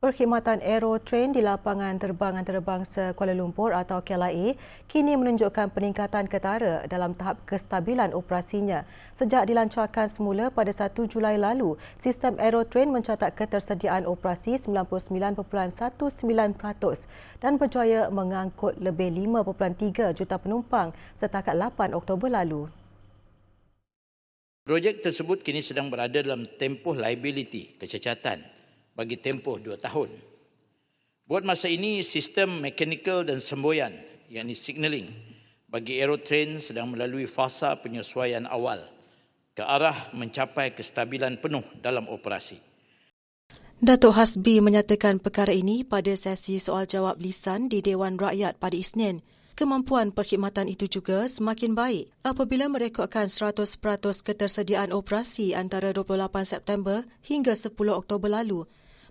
perkhidmatan Aerotrain di lapangan terbang antarabangsa Kuala Lumpur atau KLIA kini menunjukkan peningkatan ketara dalam tahap kestabilan operasinya. Sejak dilancarkan semula pada 1 Julai lalu, sistem Aerotrain mencatat ketersediaan operasi 99.19% dan berjaya mengangkut lebih 5.3 juta penumpang setakat 8 Oktober lalu. Projek tersebut kini sedang berada dalam tempoh liability, kecacatan bagi tempoh dua tahun. Buat masa ini, sistem mekanikal dan semboyan, yakni signaling, bagi aerotrain sedang melalui fasa penyesuaian awal ke arah mencapai kestabilan penuh dalam operasi. Datuk Hasbi menyatakan perkara ini pada sesi soal jawab lisan di Dewan Rakyat pada Isnin. Kemampuan perkhidmatan itu juga semakin baik apabila merekodkan 100% ketersediaan operasi antara 28 September hingga 10 Oktober lalu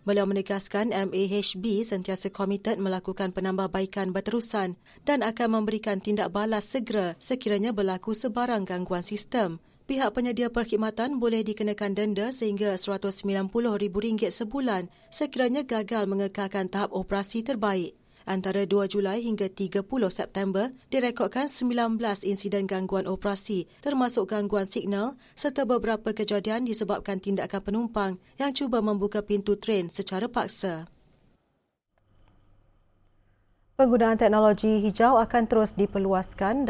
Beliau menegaskan MAHB sentiasa komited melakukan penambahbaikan berterusan dan akan memberikan tindak balas segera sekiranya berlaku sebarang gangguan sistem. Pihak penyedia perkhidmatan boleh dikenakan denda sehingga RM190,000 sebulan sekiranya gagal mengekalkan tahap operasi terbaik. Antara 2 Julai hingga 30 September, direkodkan 19 insiden gangguan operasi termasuk gangguan signal serta beberapa kejadian disebabkan tindakan penumpang yang cuba membuka pintu tren secara paksa. Penggunaan teknologi hijau akan terus diperluaskan